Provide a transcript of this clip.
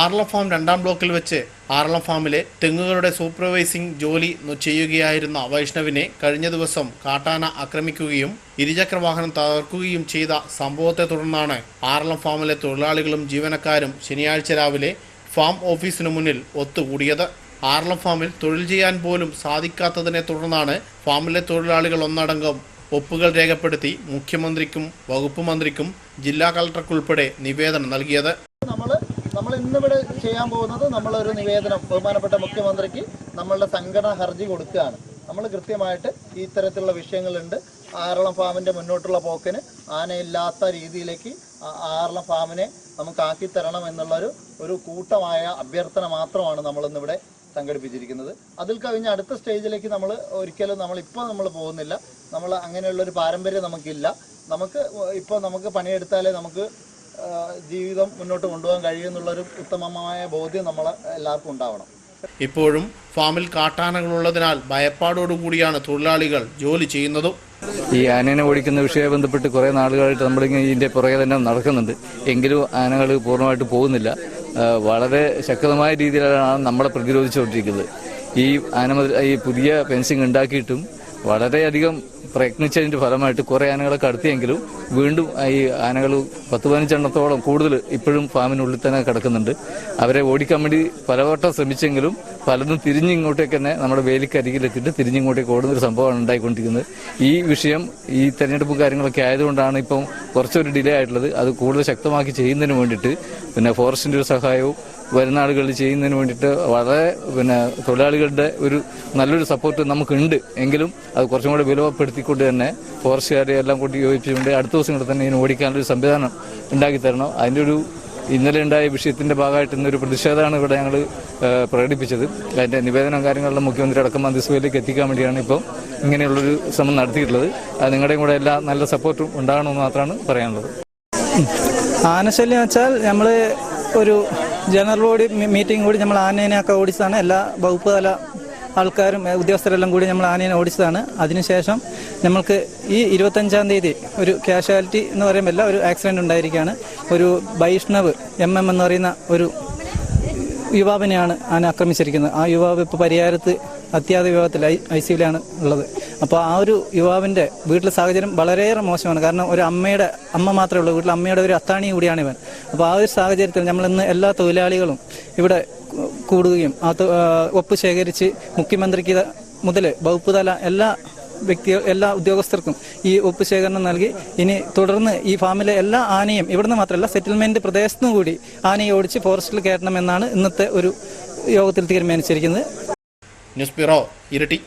Aralam farm രണ്ടാം ബ്ലോക്കിൽ വെച്ച് ആർളം ഫാമിലെ തെങ്ങുകളുടെ സൂപ്പർവൈസിംഗ് ജോലി ചെയ്യുകയായിരുന്ന വൈഷ്ണവിനെ കഴിഞ്ഞ ദിവസം കാട്ടാന ആക്രമിക്കുകയും ഇരുചക്ര വാഹനം തകർക്കുകയും ചെയ്ത സംഭവത്തെ തുടർന്നാണ് ആർളം ഫാമിലെ തൊഴിലാളികളും ജീവനക്കാരും ശനിയാഴ്ച രാവിലെ ഫാം ഓഫീസിനു മുന്നിൽ ഒത്തുകൂടിയത്. ആർളം ഫാമിൽ തൊഴിൽ ചെയ്യാൻ പോലും സാധിക്കാത്തതിനെ തുടർന്നാണ് ഫാമിലെ തൊഴിലാളികൾ ഒന്നടങ്കം ഒപ്പുകൾ രേഖപ്പെടുത്തി മുഖ്യമന്ത്രിക്കും വകുപ്പ് മന്ത്രിക്കും ജില്ലാ കളക്ടർക്കുൾപ്പെടെ നിവേദനം നൽകിയത്. ഇന്നിവിടെ ചെയ്യാൻ പോകുന്നത് നമ്മളൊരു നിവേദനം ബഹുമാനപ്പെട്ട മുഖ്യമന്ത്രിക്ക് നമ്മളുടെ സംഘടന ഹർജി കൊടുക്കുകയാണ്. നമ്മൾ കൃത്യമായിട്ട് ഈ തരത്തിലുള്ള വിഷയങ്ങളുണ്ട്. ആറളം ഫാമിന്റെ മുന്നോട്ടുള്ള പോക്കിന് ആനയില്ലാത്ത രീതിയിലേക്ക് ആറളം ഫാമിനെ നമുക്ക് ആക്കി തരണം എന്നുള്ളൊരു ഒരു കൂട്ടമായ അഭ്യർത്ഥന മാത്രമാണ് നമ്മളിന്നിവിടെ സംഘടിപ്പിച്ചിരിക്കുന്നത്. അതിൽ കവിഞ്ഞ് അടുത്ത സ്റ്റേജിലേക്ക് നമ്മൾ ഒരിക്കലും നമ്മൾ ഇപ്പോൾ നമ്മൾ പോകുന്നില്ല. നമ്മൾ അങ്ങനെയുള്ളൊരു പാരമ്പര്യം നമുക്കില്ല. നമുക്ക് ഇപ്പോൾ നമുക്ക് പണിയെടുത്താലേ നമുക്ക് ജീവിതം മുന്നോട്ട് കൊണ്ടുപോകാൻ കഴിയുമെന്നുള്ളൊരു ഉത്തമമായ ബോധ്യം നമ്മൾ എല്ലാവർക്കും ഉണ്ടാവണം. ഇപ്പോഴും ഫാമിൽ കാട്ടാനകളുള്ളതിനാൽ ഭയപ്പാടോടുകൂടിയാണ് തൊഴിലാളികൾ ജോലി ചെയ്യുന്നതും. ഈ ആനേനെ ഓടിക്കുന്ന വിഷയവുമായി ബന്ധപ്പെട്ട് കുറേ നാളുകളായിട്ട് നമ്മളിങ്ങനെ ഇതിന്റെ പുറകെ തന്നെ നടക്കുന്നുണ്ട്. എങ്കിലും ആനകൾ പൂർണമായിട്ട് പോകുന്നില്ല. വളരെ ശക്തമായ രീതിയിലാണ് നമ്മളെ പ്രതിരോധിച്ചുകൊണ്ടിരിക്കുന്നത്. ഈ ആന ഈ പുതിയ ഫെൻസിങ് ഉണ്ടാക്കിയിട്ടും വളരെയധികം പ്രയത്നിച്ചതിന്റെ ഫലമായിട്ട് കുറെ ആനകളെ കടത്തിയെങ്കിലും വീണ്ടും ഈ ആനകൾ പത്ത് പതിനഞ്ചെണ്ണത്തോളം കൂടുതൽ ഇപ്പോഴും ഫാമിനുള്ളിൽ തന്നെ കിടക്കുന്നുണ്ട്. അവരെ ഓടിക്കാൻ വേണ്ടി പലവട്ടം ശ്രമിച്ചെങ്കിലും പലതും തിരിഞ്ഞിങ്ങോട്ടേക്ക് തന്നെ നമ്മുടെ വേലിക്കരികിലെത്തിയിട്ട് തിരിഞ്ഞിങ്ങോട്ടേക്ക് ഓടുന്ന ഒരു സംഭവമാണ് ഉണ്ടായിക്കൊണ്ടിരിക്കുന്നത്. ഈ വിഷയം ഈ തെരഞ്ഞെടുപ്പും കാര്യങ്ങളൊക്കെ ആയതുകൊണ്ടാണ് ഇപ്പം കുറച്ചൊരു ഡിലേ ആയിട്ടുള്ളത്. അത് കൂടുതൽ ശക്തമാക്കി ചെയ്യുന്നതിന് വേണ്ടിയിട്ട് പിന്നെ ഫോറസ്റ്റിന്റെ ഒരു സഹായവും വരുന്ന ആളുകളിൽ ചെയ്യുന്നതിന് വേണ്ടിയിട്ട് വളരെ പിന്നെ തൊഴിലാളികളുടെ ഒരു നല്ലൊരു സപ്പോർട്ട് നമുക്കുണ്ട്. എങ്കിലും അത് കുറച്ചും കൂടെ വിലപ്പെടുത്തിക്കൊണ്ട് തന്നെ ഫോറസ്റ്റുകാരെ എല്ലാം കൂടി യോജിച്ചുകൊണ്ട് അടുത്ത ദിവസങ്ങളിൽ തന്നെ ഇതിന് ഓടിക്കാനൊരു സംവിധാനം ഉണ്ടാക്കി തരണം. അതിന്റെ ഒരു ഇന്നലെ ഉണ്ടായ വിഷയത്തിന്റെ ഭാഗമായിട്ട് ഇന്നൊരു പ്രതിഷേധമാണ് ഇവിടെ ഞങ്ങൾ പ്രകടിപ്പിച്ചത്. അതിന്റെ നിവേദനം കാര്യങ്ങളെല്ലാം മുഖ്യമന്ത്രി അടക്കം മന്ത്രിസഭയിലേക്ക് എത്തിക്കാൻ വേണ്ടിയാണ് ഇപ്പോൾ ഇങ്ങനെയുള്ളൊരു ശ്രമം നടത്തിയിട്ടുള്ളത്. നിങ്ങളുടെയും കൂടെ എല്ലാ നല്ല സപ്പോർട്ടും ഉണ്ടാകണമെന്ന് മാത്രമാണ് പറയാനുള്ളത്. ആനശല്യം വെച്ചാൽ നമ്മൾ ഒരു ജനറൽ ബോഡി മീറ്റിംഗ് കൂടി നമ്മൾ ആനേനെയൊക്കെ ഓടിച്ചതാണ്. എല്ലാ വകുപ്പ് തല ആൾക്കാരും ഉദ്യോഗസ്ഥരെല്ലാം കൂടി നമ്മൾ ആനേനെ ഓടിച്ചതാണ്. അതിനുശേഷം നമ്മൾക്ക് ഈ ഇരുപത്തഞ്ചാം തീയതി ഒരു കാഷ്വാലിറ്റി എന്ന് പറയുമ്പോൾ ഒരു ആക്സിഡന്റ് ഉണ്ടായിരിക്കുകയാണ് ഒരു വൈഷ്ണവ് എം എം എന്ന് പറയുന്ന ഒരു യുവാവിനെയാണ് ആന ആക്രമിച്ചിരിക്കുന്നത്. ആ യുവാവ് ഇപ്പോൾ പരിഹാരത്ത് അത്യാധ വിഭാഗത്തിൽ ഐ ഐ സിയിലാണ് ഉള്ളത്. അപ്പോൾ ആ ഒരു യുവാവിന്റെ വീട്ടിലെ സാഹചര്യം വളരെയേറെ മോശമാണ്. കാരണം ഒരു അമ്മയുടെ അമ്മ മാത്രമേ ഉള്ളൂ. വീട്ടിലെ അമ്മയുടെ ഒരു അത്താണി കൂടിയാണ് ഇവൻ. അപ്പോൾ ആ ഒരു സാഹചര്യത്തിൽ നമ്മൾ ഇന്ന് എല്ലാ തൊഴിലാളികളും ഇവിടെ കൂടുകയും ആ ഒപ്പ് ശേഖരിച്ച് മുഖ്യമന്ത്രിക്ക് മുതൽ വകുപ്പ് തല എല്ലാ വ്യക്തി എല്ലാ ഉദ്യോഗസ്ഥർക്കും ഈ ഒപ്പ് ശേഖരണം നൽകി ഇനി തുടർന്ന് ഈ ഫാമിലെ എല്ലാ ആനയും ഇവിടുന്ന് മാത്രമല്ല സെറ്റിൽമെന്റ് പ്രദേശത്തും കൂടി ആനയെ ഓടിച്ച് ഫോറസ്റ്റിൽ കയറ്റണമെന്നാണ് ഇന്നത്തെ ഒരു യോഗത്തിൽ തീരുമാനിച്ചിരിക്കുന്നത്. ന്യൂസ് ബ്യൂറോ ഇരട്ടി.